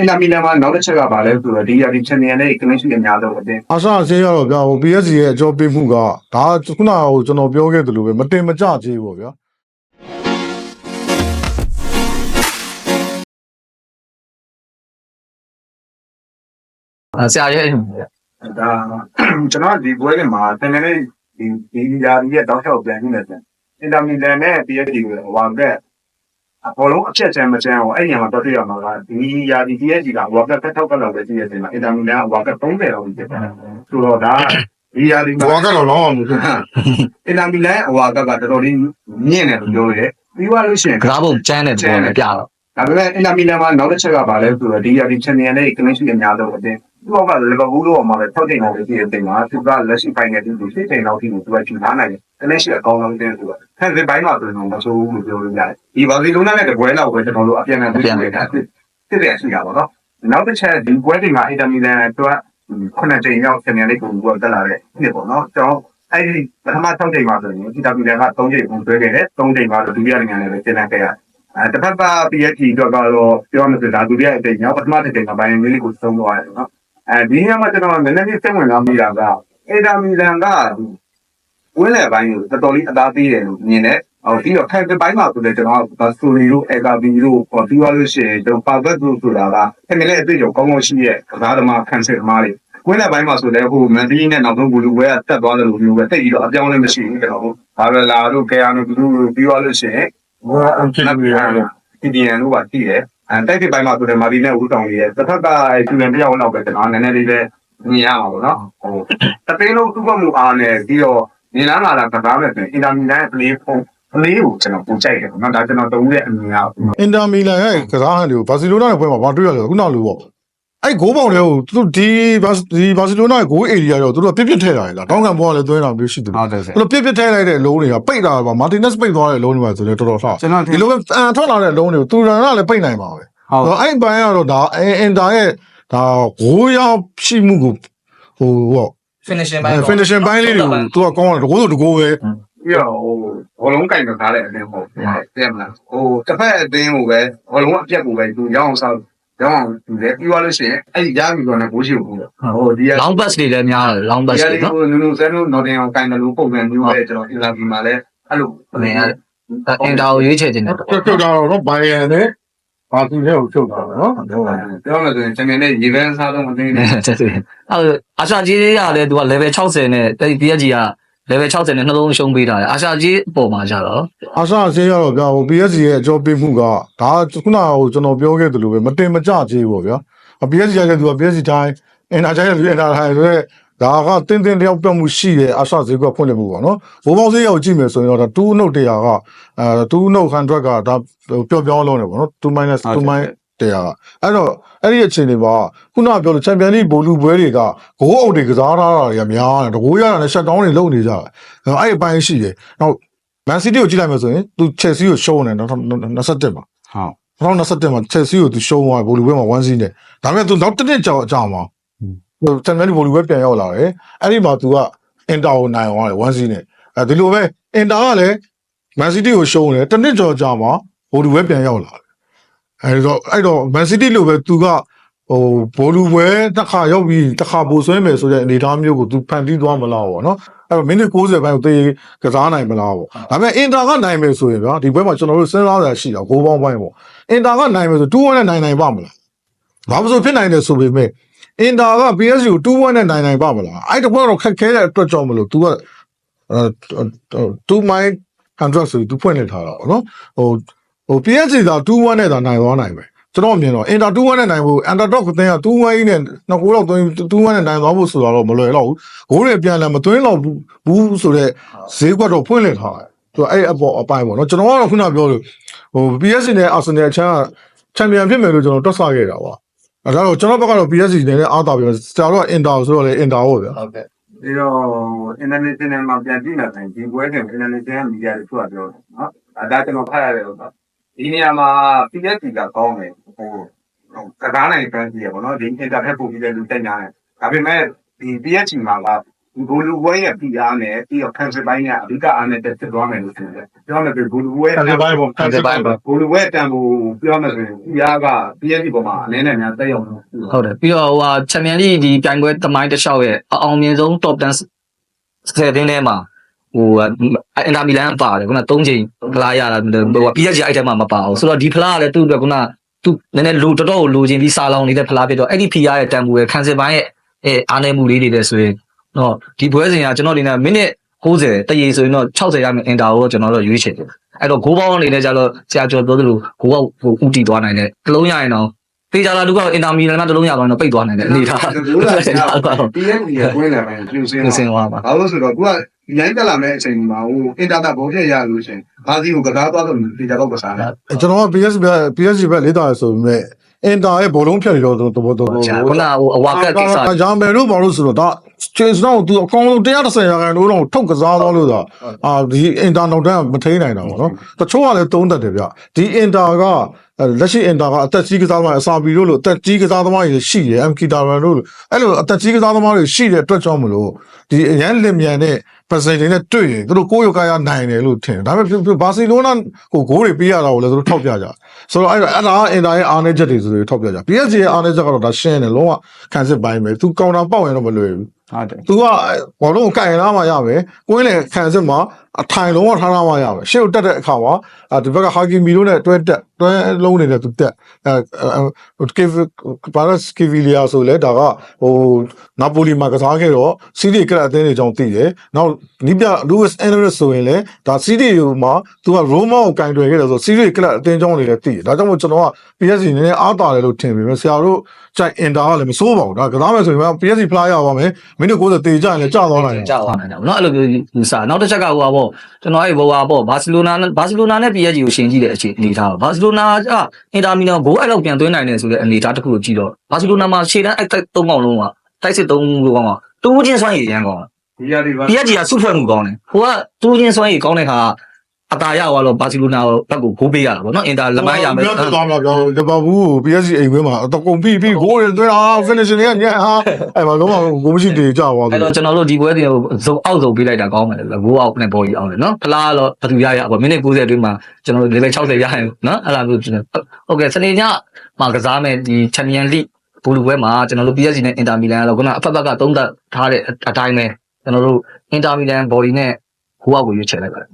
အင်တာမီလန်မှာနောက်တစ်ချက်ကပါလဲဆိုတော့ဒီယာဒီချန်ပီယံနဲ့ကလင်းရှိအများဆုံးအတင်းအာရှအစင်းရတော့ဗျာဟို PSG ရဲ့အကြောပေးမှုကဒါကခုနကဟိုကျွန်တော်ပြောခဲ့သလိုပဲမတင်မကြသေးပေါ့ဗျာအဲဆရာရဲ့ဒါကျွန်တော်ဒီပွဲတွေမှာတကယ်လေးဒီဒီယာဒီရဲ့တောက်လျှောက်ပြန်နေတယ်အင်တာမီလန်နဲ့ PSG ကိုဟိုဘက် အပေါ်လုံးအချက်ချမ်းမချမ်းအောင်အဲ့ဒီမှာတော့တွေ့ရမှာကဒီယာဒီ PSG ကဝါကတ်ထောက်ကလောက်ပဲကြည့်ရတဲ့အချိန်မှာအင်တာမီလန်ကဝါကတ်30လောက်ဖြစ်တယ်ဆိုတော့ဒါဒီယာဒီမှာဘောကတော့လောင်းအောင်လို့အင်တာမီလန်အဝါကကတော်တော်လေးမြင့်တယ်လို့ပြောရတယ်ပြီးသွားလို့ရှိရင်ကစားပုံကျန်းတဲ့ပုံနဲ့ပြတော့ဒါပေမဲ့အင်တာမီလန်မှာနောက်တစ်ချက်ကပါလဲဆိုတော့ဒီယာဒီချန်ပီယံနဲ့ကလင်းရှိအများဆုံးအတင်း သူကလီဗာပူးတော့မှာပဲထောက်တင်အောင်ဖြစ်တဲ့အချိန်မှာသူကလက်ရှိပိုင်းနဲ့ဒီလိုဖြစ်တဲ့နောက်ထိကိုသူကကျူလာနိုင်တယ်ကလင်းရှိအကောင်းဆုံးတင်းသူကဖန်စစ်ပိုင်းမှာဆိုရင်မဆိုးဘူးလို့ပြောလို့ရတယ်ဒီဘာစီလိုနာနဲ့တပွဲလောက်ပဲကျွန်တော်တို့အပြန်အလှန်တွေ့နေတာဖြစ်တဲ့အရှိတာပေါ့နော်နောက်တစ်ချက်ဒီပွဲတွေမှာအင်တာမီလန်အတွက်ခုနှစ်ချိန်ရောက်ချန်ပီယံလိကိုဘူးတက်လာတဲ့ဖြစ်ပေါ့နော်ကျွန်တော်အဲ့ဒီပထမ6ချိန်မှာဆိုရင်ဒီတာမီလန်က3ချိန်ပုံသွဲခဲ့တယ်3ချိန်မှာတော့ဒုတိယနိုင်ငံနဲ့ပဲကျင်းခဲ့ရတယ်အဲတစ်ဖက်က PSG တော့ကတော့ပြောမှဆိုတာဒုတိယအချိန်ရောက်ပထမတစ်ချိန်မှာဘိုင်ယန်မီလီကိုသုံးသွားတယ်နော် အဲဒီညမှာကျွန်တော်နည်းနည်းလေးစိတ်ဝင်စားမိတာကအင်တာမီလန်ကဝင်းလေပိုင်းကိုတော်တော်လေးအသားသေးတယ်လို့မြင်တယ်ဟိုပြီးတော့ခိုင်ပိုင်းမှာဆိုလည်းကျွန်တော်ကစတိုရီတို့အေကာဘီတို့ပေါ်ပြီးသွားလို့ရှိရင်ကျွန်တော်ပါဘတ်တို့ဆိုတာကခင်ဗျလည်းအတွေ့အကြုံကောင်းကောင်းရှိရဲ့ကစားသမားခန့်စစ်သမားတွေဝင်းလေပိုင်းမှာဆိုလည်းဟိုမန်ဒီနဲ့နောက်ဆုံးဘူလူဝဲကတက်သွားတယ်လို့မျိုးပဲတိတ်ပြီးတော့အပြောင်းလဲမရှိဘူးကျွန်တော်တို့ဘာပဲလာတို့ကေယာနိုတို့ပြီးသွားလို့ရှိရင်ဘောအန်ချင်ပြီးရတော့ဒီဒီယန်တို့ပါတည်တယ် အဲတိုက်စစ်ပိုင်းမှာဆိုတယ်မာဒီနဲ့ဦးတောင်ကြီးရဲ့တစ်ဖက်ကကျူရန်တယောက်လောက်ပဲကျွန်တော်နည်းနည်းလေးပဲမြင်ရမှာပေါ့နော်ဟိုတသိန်းလုံးသူ့ဘက်မှုအားနဲ့ပြီးတော့နေလန်းလာတာကစားမယ်ဆိုရင်အင်တာမီလန်ရဲ့ပလေးဖုန်းပလေးကိုကျွန်တော်ပူကြိုက်တယ်ပေါ့နော်ဒါကျွန်တော်တုံးတဲ့အမြင်ကအင်တာမီလန်ရဲ့ကစားဟန်တွေကိုဘာစီလိုနာရဲ့ပွဲမှာဘာတွေ့ရလဲခုနကလိုပေါ့ အဲ့ဂိုးပေါင်တွေကိုသူတို့ဒီဘာဒီဘာစီလိုနာရဲ့ဂိုးအေရီယာရောသူတို့ကပြစ်ပြစ်ထဲလာတယ်လားတောင်းခံဘောကလည်းသွင်းတာမျိုးရှိတယ်ဟုတ်တယ်ဆရာသူတို့ပြစ်ပြစ်ထဲလိုက်တဲ့လုံးတွေကပိတ်တာပါမာတင်နက်စ်ပိတ်သွားတဲ့လုံးတွေပါဆိုလည်းတော်တော်လှကျွန်တော်ဒီလိုပဲအန်ထွက်လာတဲ့လုံးတွေကိုသူရန်ကလည်းပိတ်နိုင်ပါပဲဟုတ်အဲ့ဘိုင်းကတော့ဒါအင်တာရဲ့ဒါဂိုးရောက်ရှိမှုကိုဟိုဟော finishing ပိုင်း finishing ဘိုင်းလေးတွေကိုသူကကောင်းတယ်တကိုးဆိုတကိုးပဲပြီးတော့ဟိုဘောလုံးကင်ကစားတဲ့အတင်းဟုတ်တယ်မလားဟိုတစ်ဖက်အတင်းကိုပဲဘောလုံးအပြက်ကိုပဲသူရောင်းအောင်ဆောက် ရောင်းအောင်သူလည်းပြီးသွားလို့ရှိရင်အဲ့ဒီရပြီတော့လည်းဘိုးရှိဘူးဟိုဒီက long pass တွေလည်းများတယ် long ဒီ pass ကတွေလေးနော် ကိုနူနူဆန်တို့နော်တင်အောင်ကင်တယ်လို့ပုံစံမျိုးပဲကျွန်တော်အင်တာဗီမှာလည်းအဲ့လိုအင်အင်တာကိုရွေးချယ်ခြင်းတယ်ဖြုတ်ဖြုတ်တာတော့ဘိုင်ယန်နဲ့ဘာသူနဲ့ကိုဖြုတ်တာနော်ပြောမယ်ဆိုရင်ချန်ပီယံနဲ့ရေဗန်စားတော့မသိနေတဲ့တဲ့အဲအာရှကြီးတွေကလည်းသူက level 60နဲ့တဲ့ PSG က level 60နဲ့နှလုံးရှုံးပေးထားတယ်အာရှကြီးအပေါ်မှာကြတော့အာရှအစင်းရတော့ဗျာဟို PSG ရဲ့အကြောပေးမှုကဒါခုနကဟိုကျွန်တော်ပြောခဲ့သလိုပဲမတင်မကြသေးပေါ့ဗျာ PSG ရဲ့သူက PSG တိုင်းအင်တာချိုင်းရဲ့အင်တာတိုင်းဆိုတော့ဒါကတင်းတင်းလျောက်ပြတ်မှုရှိတဲ့အာရှဈေးကွက်ဖွင့်လှစ်မှုပေါ့နော်ဘိုးပေါင်းဈေးရောက်ကြည့်မယ်ဆိုရင်တော့ဒါ2 note 100ကအဲ2 note 100ကဒါပျော့ပြောင်းလုံးတယ်ပေါ့နော်2 minus 2 minus 100ကအဲ့တော့အဲ့ဒီအခြေအနေမှာခုနကပြောလို့ချန်ပီယံလိဘိုလူပွဲတွေကဂိုးအုပ်တွေကစားထားတာတွေကများတယ်တကိုးရတာနဲ့ရှက်တောင်းတွေလုပ်နေကြတယ်အဲ့အပိုင်းရှိတယ်နောက် Man City ကိုကြည့်လိုက်မယ်ဆိုရင်သူ Chelsea ကိုရှုံးတယ်နော်27မှာဟုတ်2021မှာ Chelsea ကိုသူရှုံးသွားဘိုလီပွဲမှာ1စီးနဲ့ဒါပေမဲ့သူနောက်တစ်နှစ်ကြောင်အကြောင်မှာဟိုချန်ပီယံလိဘိုလီပွဲပြန်ရောက်လာတယ်အဲ့ဒီမှာသူကအင်တာကိုနိုင်သွားတယ်1စီးနဲ့အဲဒီလိုပဲအင်တာကလည်း Man City ကိုရှုံးတယ်တစ်နှစ်ကြောင်အကြောင်မှာဘိုလီပွဲပြန်ရောက်လာတယ် အဲဒီတော့အဲ့တော့ Man City လိုပဲသူကဟိုဘိုလူပွဲတစ်ခါရောက်ပြီးတစ်ခါပိုဆွဲမယ်ဆိုတဲ့အနေအထားမျိုးကိုသူဖန်တီးသွားမလားပေါ့နော်အဲ့တော့မိနစ်60ပိုင်းကိုသေကစားနိုင်မလားပေါ့ဒါပေမဲ့အင်တာကနိုင်မယ်ဆိုရင်ဗျာဒီပွဲမှာကျွန်တော်တို့စဉ်းစားရရှိတာဂိုးပေါင်းပိုင်းပေါ့အင်တာကနိုင်မယ်ဆို2-1နဲ့နိုင်နိုင်ပါမလားဘာလို့ဆိုဖြစ်နိုင်တယ်ဆိုပေမဲ့အင်တာက PSG ကို2-1နဲ့နိုင်နိုင်ပါမလားအဲ့တပွဲတော့ခက်ခဲတဲ့အတွက်ကြောင့်မလို့ तू ကအဲ2 mile contract ဆို तू ဖွင့်နေထားတာပေါ့နော်ဟို ဟို PSG က2-1နဲ့သာနိုင်သွားနိုင်ပဲကျွန်တော်အမြင်တော့ Inter 2-1နဲ့နိုင်ဖို့ Underdog ကတင်းက2-1ကြီးနဲ့နှစ်ကိုတော့သွင်း2-1နဲ့နိုင်သွားဖို့ဆိုတော့မလွယ်တော့ဘူးဂိုးတွေပြန်လာမသွင်းတော့ဘူးဘူးဆိုတော့ဈေးကွက်တော့ဖွင့်လစ်ထားတယ်သူအဲ့အပေါ်အပိုင်းပေါ့နော်ကျွန်တော်ကတော့ခုနပြောလို့ဟို PSG နဲ့ Arsenal အချမ်းကချန်ပီယံဖြစ်မယ်လို့ကျွန်တော်တွက်ဆခဲ့တာပါအဲဒါတော့ကျွန်တော်ဘက်ကတော့ PSG နဲ့အားတာပြီးစတာတော့ Inter ဆိုတော့လေ Inter ဟုတ်ဗျာဟုတ်ကဲ့ပြီးတော့ international မှာပြန်ကြည့်လာတိုင်းဒီပွဲက international media တွေဆိုတာပြောတယ်နော်အဲဒါကျွန်တော်ဖတ်ရတယ်လို့ဆို ဒီနေရာမှာ PSG ကကောင်းတယ်ဟိုကစားနိုင်ဖန်စီရပေါ့နော်ဒီ internet ပို့ပြီးတဲ့လူတက်ညာတယ်ဒါပေမဲ့ဒီ PSG မှာကဘူလူဝဲရဲ့ပြည်အားနဲ့ပြီးတော့ကန်စစ်ပိုင်းကအဓိကအားနဲ့တက်ဖြစ်သွားမယ်လို့ထင်တယ်ပြောမယ်ဆိုဘူလူဝဲခံစစ်ပိုင်းပေါ့ခံစစ်ပိုင်းပေါ့ဘူလူဝဲတန်ဖို့ပြောမယ်ဆိုရင်ပြည်အားက PSG ပေါ်မှာအနေနဲ့များတက်ရောက်လို့ဟုတ်တယ်ပြီးတော့ဟိုဟာချန်ပီယံလိဒီပြိုင်ပွဲသမိုင်းတစ်လျှောက်ရဲ့အအောင်မြင်ဆုံး top 10 10တင်းထဲမှာ ဟိုအင်တာမီလန်ပါတယ်ခုန3ချိန်ဖလားရတာဟို PSG အဲ့ထဲမှာမပါဘူးဆိုတော့ဒီဖလားကလည်းသူ့အတွက်ခုနသူနည်းနည်းလိုတော်တော်လိုချင်ပြီးစာလောင်နေတဲ့ဖလားဖြစ်တော့အဲ့ဒီ PR ရဲ့တန်ဖိုးရဲ့ခံစစ်ပိုင်းရဲ့အဲအားနည်းမှုလေးတွေလည်းဆိုရင်တော့ဒီပွဲစဉ်ကကျွန်တော်အနေနဲ့မိနစ်60တရေဆိုရင်တော့60ရမယ်အင်တာကိုကျွန်တော်တို့ရွေးချယ်တယ်အဲ့တော့ဂိုးပေါင်းအနေနဲ့ကြတော့ဆရာကျော်ပြောသလိုဂိုးကဟိုဥတီသွားနိုင်တယ်တစ်လုံးရရင်တော့တေချာလာလူကအင်တာမီလန်ကတစ်လုံးရသွားရင်တော့ပိတ်သွားနိုင်တယ်အနေထားဘူးလား PSG ရဲ့ကွင်းလာမယ်ပြုစင်းနေစင်သွားပါဘာလို့ဆိုတော့သူက ရိုင်းတက်လာမယ့်အချိန်မှာဟိုအင်တာတက်ဘောဖြစ်ရလို့ရှင်ဘာစီကိုကစားသွားလို့တေချာတော့ကစားတယ်ကျွန်တော်က PS PSG ဘက်လေးတာရဆိုပေမဲ့အင်တာရဲ့ဘောလုံးဖြတ်နေတော့တော်တော်တော်ခုနဟိုအဝါကတ်ကိစ္စဂျာမယ်တို့ဘာလို့ဆိုတော့ဒါချေစတော့သူအကောင်းဆုံး130ရာခိုင်နှုန်းတော့ထုတ်ကစားသွားလို့သာအာဒီအင်တာနောက်တန်းမထိန်နိုင်တာပေါ့နော်တချို့ကလည်းသုံးတတ်တယ်ဗျဒီအင်တာကလက်ရှိအင်တာကအသက်ကြီးကစားသမားအစာပီတို့လို့အသက်ကြီးကစားသမားတွေရှိတယ် MK တာရန်တို့လို့အဲ့လိုအသက်ကြီးကစားသမားတွေရှိတဲ့အတွက်ကြောင့်မလို့ဒီအရန်လင်မြန်တဲ့ president တွေနဲ့တွေ့ရင်သူတို့ကိုယ်ရောကာရနိုင်တယ်လို့ထင်တယ်ဒါပေမဲ့ဘာစီလိုနာကိုဂိုးတွေပေးရတာကိုလည်းသူတို့ထောက်ပြကြတယ်ဆိုတော့အဲ့ဒါအဲ့ဒါအင်တာရဲ့အားနည်းချက်တွေဆိုတွေထောက်ပြကြ PSG ရဲ့အားနည်းချက်ကတော့ဒါရှင်းတယ်လုံးဝခံစစ်ပိုင်းပဲသူကောင်တာပေါက်ရင်တော့မလွယ်ဘူး ဟုတ်တယ်သူကဘောလုံးကိုကင်ရမှရမယ်ကွင်းလေခံစစ်မှာအထိုင်လုံးဝထားထားမှရမယ်ရှေ့ကိုတက်တဲ့အခါမှာအာဒီဘက်ကဟာကီမီတို့နဲ့တွဲတက်တွဲလုံးနေတဲ့သူတက်အဲကေဘာရစ်ကီဗီလီယာဆိုလဲဒါကဟိုနာပိုလီမှာကစားခဲ့တော့စီးရီကရအသင်းတွေကြောင့်တည်တယ်နောက်နီးပြလူးစ်အန်ဒရစ်ဆိုရင်လည်းဒါစီးရီမှာသူကရိုမာကိုကင်တွယ်ခဲ့တယ်ဆိုစီးရီကရအသင်းကြောင့်လည်းတည်တယ်ဒါကြောင့်မို့ကျွန်တော်က PSG နည်းနည်းအားတာတယ်လို့ထင်ပြီဆရာတို့ကြိုက်အင်တာကလည်းမစိုးပါဘူးဒါကစားမယ်ဆိုရင် PSG ဖလားရပါမယ်မိနစ်90တေးကြရင်လည်းကြာသွားနိုင်တယ်ကြောက်သွားနိုင်တယ်ဗောနော်အဲ့လိုမျိုးယူဆနောက်တစ်ချက်ကဟိုပါပေါ့ကျွန်တော်အဲ့ဘောပါပေါ့ဘာစီလိုနာဘာစီလိုနာနဲ့ PSG ကိုရှင်ကြည့်တဲ့အခြေအနေထားပါဘာစီလိုနာကအင်တာမီလန်ဂိုးအဲ့လောက်ပြန်သွင်းနိုင်တယ်ဆိုတဲ့အနေထားတစ်ခုကိုကြည့်တော့ဘာစီလိုနာမှာရှေ့တန်းအဲ့တိုက်သုံးကောင်လုံးကတိုက်စစ်သုံးကောင်ကတူးချင်းစွမ်းရည်ရန်ကောင်ဒီရဒီပါ PSG ကစုဖွဲ့မှုကောင်းတယ်ဟိုကတူးချင်းစွမ်းရည်ကောင်းတဲ့ခါ အတာရသွားတော့ဘာစီလိုနာဘက်ကိုဂိုးပေးရတာဗောနော်အင်တာလက်မရမယ်ပြောသွားမှာပြောလီဗာပူးကို PSG အိမ်ဝင်းမှာအတကုံပြီးပြီးဂိုးတွေသွင်းတာ finishing တွေကညံ့ဟာအဲ့မှာလုံးဝဂိုးမရှိတေကြသွားအဲ့တယ်တော့ကျွန်တော်တို့ဒီပွဲတွေကိုဇုံအောက်ဇုံပေးလိုက်တာကောင်းတယ်လေဘိုးအောက်နဲ့ဘော်ကြီးအောင်လေနော်ဖလားကတော့ဘယ်သူရရပေါ့မိနစ်90အတွင်းမှာကျွန်တော်တို့ level 60ရရင်နော်အဲ့လိုမျိုးကျွန်တော်ဟုတ်ကဲ့စနေညမှာကစားမယ်ဒီ Champion League ဘူလူပွဲမှာကျွန်တော်တို့ PSG နဲ့ Inter Milan ကတော့ခုနအဖက်ဖက်ကသုံးသပ်ထားတဲ့အတိုင်းပဲကျွန်တော်တို့ Inter Milan body နဲ့ဟိုအောက်ကိုရွေးချယ်လိုက်ပါတယ်